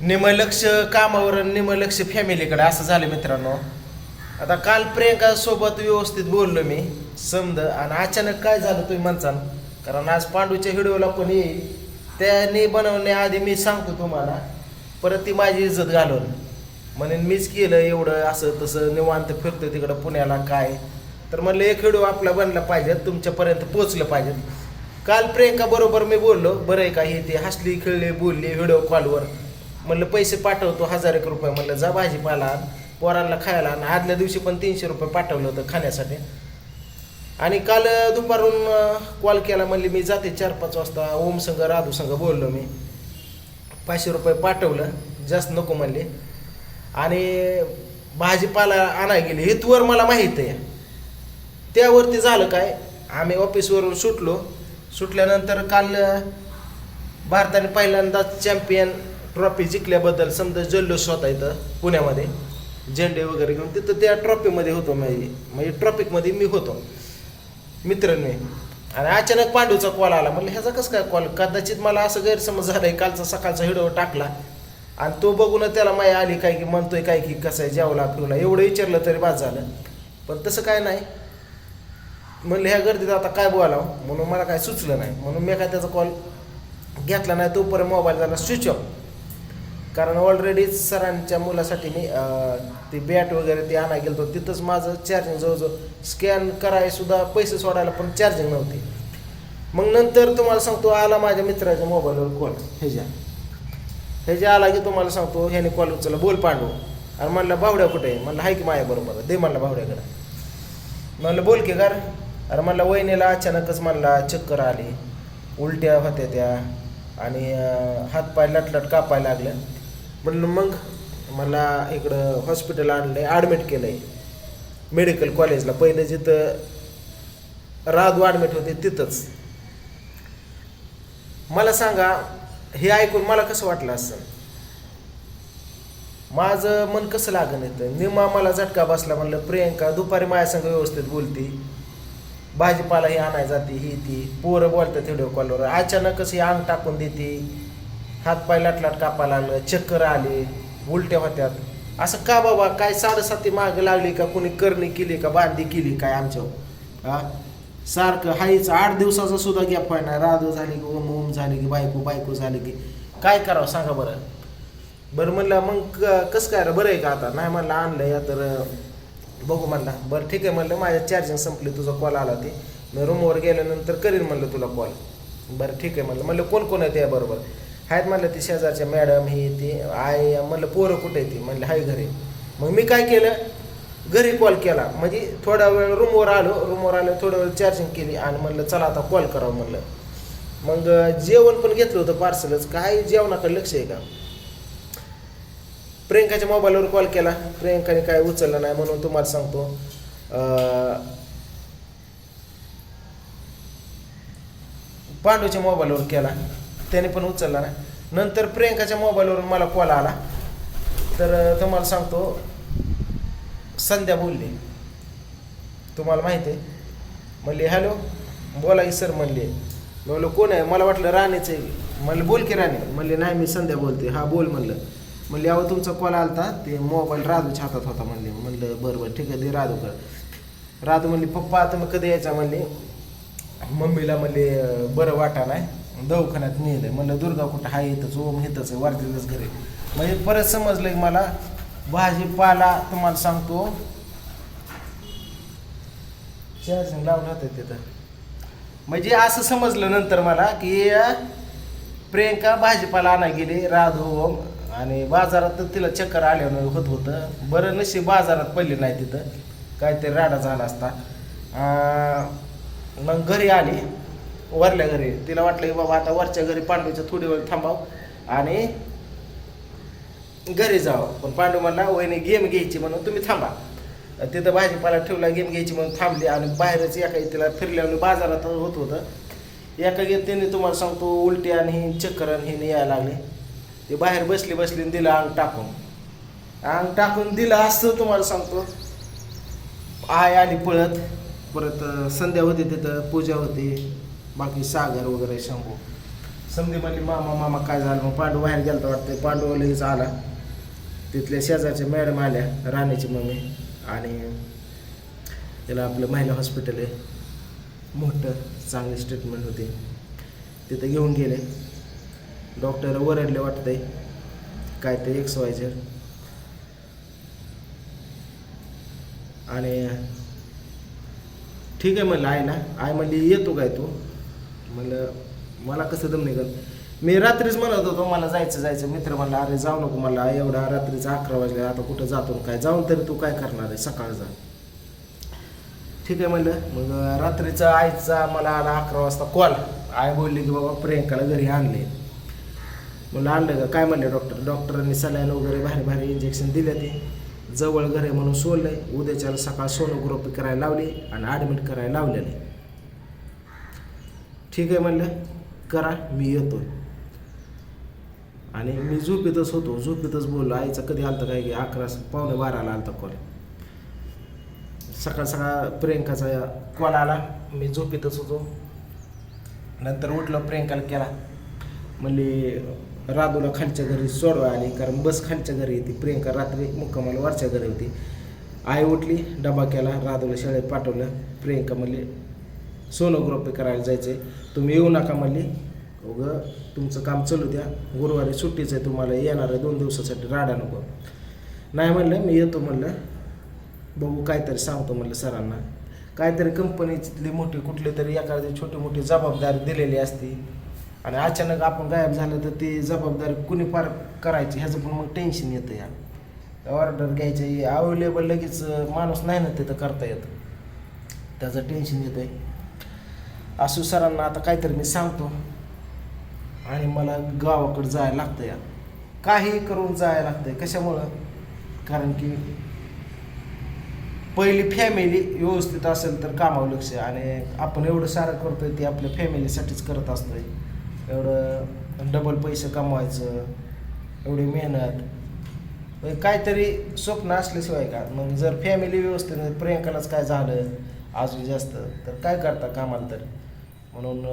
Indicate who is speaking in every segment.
Speaker 1: निमलक्ष कामावर आणि निम फॅमिलीकडे असं झालं मित्रांनो. आता काल प्रियंका सोबत व्यवस्थित बोललो मी समज आणि अचानक काय झालं तुम्ही म्हणसान? कारण आज पांडूच्या व्हिडिओला पण येईल. त्याने बनवण्याआधी मी सांगतो तुम्हाला परत ती माझी इज्जत घालवून म्हणून मीच केलं एवढं असं तसं निवांत फिरतो तिकडं पुण्याला काय? तर म्हणलं एक व्हिडिओ आपला बनला पाहिजे तुमच्यापर्यंत पोचलं पाहिजे. काल प्रियंका बरोबर मी बोललो बरं आहे का हे ते हसली खेळली बोलली व्हिडिओ कॉलवर. म्हणलं पैसे पाठवतो हजार एक रुपये. म्हणलं जा भाजीपाला आण, पोरांना खायला. आणि आदल्या दिवशी पण तीनशे रुपये पाठवलं होतं खाण्यासाठी. आणि काल दुपारून कॉल केला म्हणले मी जाते चार पाच वाजता ओम संघ राधू संघ बोललो मी. पाचशे रुपये पाठवलं जास्त नको म्हणले. आणि भाजीपाला आणाय गेले. हेतूवर मला माहीत आहे. त्यावरती झालं काय? आम्ही ऑफिसवरून सुटलो. सुटल्यानंतर काल भारताने पहिल्यांदाच चॅम्पियन ट्रॉफी जिंकल्याबद्दल समजा जल्लोष होता इथं पुण्यामध्ये. झेंडे वगैरे घेऊन तिथं त्या ट्रॉफीमध्ये होतो म्हणजे म्हणजे ट्रॉफिकमध्ये मी होतो. मित्रांनी आणि अचानक पांडूचा कॉल आला. म्हणलं ह्याचा कसं काय कॉल कदाचित मला असं गैरसमज झालाय कालचा सकाळचा हिडो टाकला. आणि तो बघून त्याला माय आली काय की म्हणतोय काय की कसं आहे जेवला पिवला? एवढं विचारलं तरी बाद झालं. पण तसं काय नाही. म्हणलं ह्या गर्दीत आता काय बोलावं? म्हणून मला काय सुचलं नाही. म्हणून मी काय त्याचा कॉल घेतला नाही. तोपर्यंत मोबाईल झाला स्विच ऑफ कारण ऑलरेडी सरांच्या मुलासाठी मी ते बॅट वगैरे ते आणा गेलो तिथंच माझं चार्जिंग जवळजवळ स्कॅन करायसुद्धा पैसे सोडायला पण चार्जिंग नव्हती. मग नंतर तुम्हाला सांगतो आला माझ्या मित्राच्या मोबाईलवर कॉल ह्याच्या ह्याच्या आला की तुम्हाला सांगतो ह्याने कॉल उचलला. बोल पांडू आणि म्हणलं बावड्या कुठे आहे? म्हणलं हाय की माझ्या बरोबर. दे म्हणलं बावड्याकडे म्हणलं बोल की कर अरे म्हणलं वहिनीला अचानकच म्हणला चक्कर आली. उलट्या होत्या त्या. आणि हातपाय लटलट कापायला लागलं. म्हणलं मग मला इकडं हॉस्पिटल आणलं आहे ॲडमिट केलं आहे मेडिकल कॉलेजला पहिलं जिथं राधू ॲडमिट होते तिथंच. मला सांगा हे ऐकून मला कसं वाटलं असं? माझं मन कसं लागण येतं निमा मला झटका बसला म्हणलं प्रियंका दुपारी माझ्यासंग व्यवस्थित बोलती. भाजीपाला ही आणाय जाते ही ती. पोरं बोलतात व्हिडिओ कॉलवर अचानकच ही अंग टाकून देते. हातपाय लाटलाट कापायला लागलं चक्कर आले उलट्या होत्यात. असं का बाबा काय साडेसाती माग लागली का कोणी करणी केली का बांधी केली काय आमच्यावर? हा? सारखं हाईच आठ दिवसाचा सुद्धा गॅप आहे ना राधू झाली की ओम ओम झाली की बायको बायको झाली की. काय करावं सांगा बरं? बरं म्हणलं मग क- कसं काय बरं आहे का आता? नाही म्हणलं आणलं या तर बघू म्हणला. बरं ठीक आहे म्हणलं माझ्या चार्जिंग संपली तुझा कॉल आला ते. मी रूमवर गेल्यानंतर करीन म्हणलं तुला कॉल बरं ठीक आहे म्हणलं. म्हणलं कोण कोण आहे त्याबरोबर आहेत म्हणलं ती शेजारच्या मॅडम ही ती आय म्हणलं पोरं कुठे ती? म्हणलं हाय घरी. मग मी काय केलं? घरी कॉल केला. म्हणजे थोडा वेळ रूमवर आलो. रूमवर आलो थोडा वेळ चार्जिंग केली आणि म्हणलं चला आता कॉल करावं म्हणलं. मग जेवण पण घेतलं होतं पार्सलच काय जेवणाकडे लक्ष आहे का? प्रियंकाच्या मोबाईलवर कॉल केला. प्रियंकाने काय उचललं नाही म्हणून तुम्हाला सांगतो. पांडूच्या मोबाईलवर केला. त्याने पण उचलला नाही. नंतर प्रियंकाच्या मोबाईलवरून मला कॉल आला. तर तुम्हाला सांगतो संध्या बोलली. तुम्हाला माहिती आहे? म्हणले हॅलो बोला की सर म्हणले. मी म्हणलं कोण आहे? मला वाटलं राणीचं आहे. म्हणलं बोल की राणे. म्हणले नाही मी संध्या बोलते हा बोल म्हणलं. म्हणले अहो तुमचा कॉल आलता. ते मोबाईल राधूच्या हातात होता म्हणले. म्हणलं बरं बरं ठीक आहे दे राधू कर. राधू म्हणली पप्पा तुम्ही कधी यायचा? म्हणले. मम्मीला म्हणले बरं वाटा नाही. दवाखान्यात नेलं म्हणलं दुर्गा कुठं हा येतच ओम येतच आहे वारतीतच घरी म्हणजे परत समजलं की मला भाजीपाला तुम्हाला सांगतो. चार्जिंग लावलं होतं तिथं. म्हणजे असं समजलं नंतर मला की प्रियंका भाजीपाला आणा गेली राधू ओम. आणि बाजारात तर तिला चक्कर आल्यानं होत होतं. बरं नशी बाजारात पडली नाही तिथं. काहीतरी राडा झाला असता. मग घरी आली. वरल्या घरी. तिला वाटलं की बाबा आता वरच्या घरी पांडूच्या थोडी वेळ थांबाव आणि घरी जावं. पण पांडू म्हणला वहिनी गेम घ्यायची म्हणून तुम्ही थांबा. तिथं भाजीपाला ठेवला गेम घ्यायची म्हणून थांबली आणि बाहेरच एका तिला फिरल्यावर बाजारात होत होतं. एका गेम त्यांनी तुम्हाला सांगतो उलटी आणि हे चक्कर आणि हे यायला लागले. ते बाहेर बसली बसली दिलं अंग टाकून. अंग टाकून दिलं असं तुम्हाला सांगतो. आय आली पळत. परत संध्या होती तिथं पूजा होती. बाकी सागर वगैरे शंभू. समधी म्हणली मामा मामा काय झालं? मग पांडू बाहेर गेलता वाटतं पांडू लगेच आला. तिथल्या शेजारच्या मॅडम आल्या राणीची मम्मी आणि त्याला आपलं महिला हॉस्पिटल आहे. मोठं चांगली ट्रीटमेंट होती. तिथं घेऊन गेले. डॉक्टर ओरडले वाटतंय. काय ते एक्स वायझर आणि ठीक आहे म्हणलं आहे ना? आई म्हणली येतो काय तू? म्हणलं मला कसं दम निघत मी रात्रीच म्हणत होतो मला जायचं जायचं. मित्र म्हणला अरे जाऊ नको मला एवढा रात्रीचा अकरा वाजले आता कुठं जातो ना काय? जाऊन तरी तू काय करणार आहे? सकाळ जा. ठीक आहे म्हणलं. मग रात्रीचा आईचा मला आला अकरा वाजता कॉल आई बोलली की बाबा प्रियंकाला घरी आणले म्हणलं आणलं का? काय म्हणले डॉक्टर डॉक्टरांनी सलाईन वगैरे भारी भारी इंजेक्शन दिले ते. जवळ घर आहे म्हणून सोडलं उद्याच्याला सकाळ सोनोग्राफी करायला लावली आणि ॲडमिट करायला लावलेले. ठीक आहे म्हणलं करा मी येतो आणि मी झोपेतच होतो झोपेतच बोललो आईचा कधी आलता काय की अकरा पावणे बाराला आलता कॉल सकाळ सकाळ प्रियंकाचा कॉल आला मी झोपेतच होतो. नंतर उठलो प्रियंकाला केला. म्हणली राधूला खालच्या घरी सोडवा आली कारण बस खालच्या घरी येते. प्रियंका रात्री मुक्कामाला वरच्या घरी होती. आई उठली डबा केला राधूला शाळेत पाठवलं. प्रियंका म्हणली सोनोग्राफी करायला जायचं आहे तुम्ही येऊ नका म्हणली. उगं तुमचं काम चालू द्या. गुरुवारी सुट्टीचं आहे तुम्हाला. येणार आहे दोन दिवसासाठी. राडा नको. नाही म्हणलं मी येतो म्हणलं. बघू काहीतरी सांगतो म्हणलं सरांना. काहीतरी कंपनीतली मोठी कुठली तरी एखादी छोटी मोठी जबाबदारी दिलेली असती. आणि अचानक आपण गायब झालं तर ती जबाबदारी कुणी पार करायची ह्याचं पण मग टेन्शन येतं या ऑर्डर घ्यायची. अवेलेबल लगेच माणूस नाही ना तिथं करता येतं. त्याचं टेन्शन येतं आहे असू सरांना आता काहीतरी मी सांगतो. आणि मला गावाकडं जायला लागतं या काही करून जायला लागतंय. कशामुळं? कारण की पहिली फॅमिली व्यवस्थित असेल तर कामावर लक्ष आणि आपण एवढं सारं करतोय ते आपल्या फॅमिलीसाठीच करत असतोय. एवढं डबल पैसे कमवायचं एवढी मेहनत. म्हणजे काहीतरी स्वप्न असल्याशिवाय का? मग जर फॅमिली व्यवस्थित प्रियंकालाच काय झालं? अजून जास्त. तर काय करता कामाला तर? म्हणून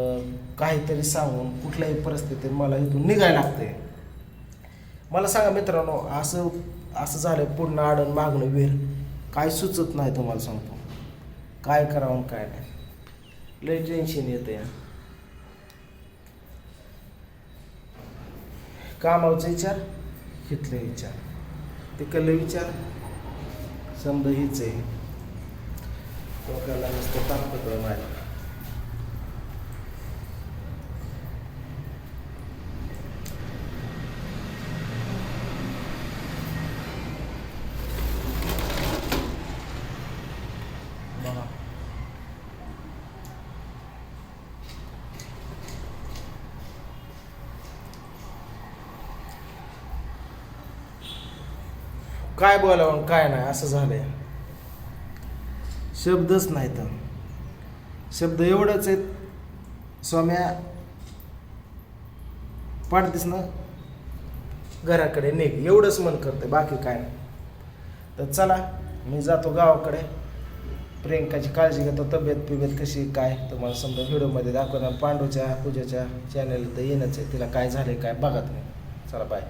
Speaker 1: काहीतरी सांगून कुठल्याही परिस्थितीत मला इथून निघायला लागते मला सांगा मित्रांनो असं असं झालं पूर्ण आडण मागणं वीर काय सुचत नाही तुम्हाला सांगतो. काय करावं काय नाही. लय टेन्शन येतं या कामावचा विचार घेतले विचार. तिकडले विचार समजा हीच आहे. लोकांना नुसतं ताकद माझ्या काय बोलावं काय नाही असं झालंय. शब्दच नाही तर. शब्द एवढंच आहेत. स्वाम्या पाडतेस ना? घराकडे निघ. एवढंच मन करते बाकी काय नाही. तर चला मी जातो गावाकडे. प्रियंकाची काळजी घेतो तब्येत पिब्येत कशी काय? तुम्हाला समजा व्हिडिओमध्ये दाखवणार पांडूच्या पूजाच्या चॅनल तर येणंच आहे. तिला काय झालंय काय बघा तुम्ही. चला बाय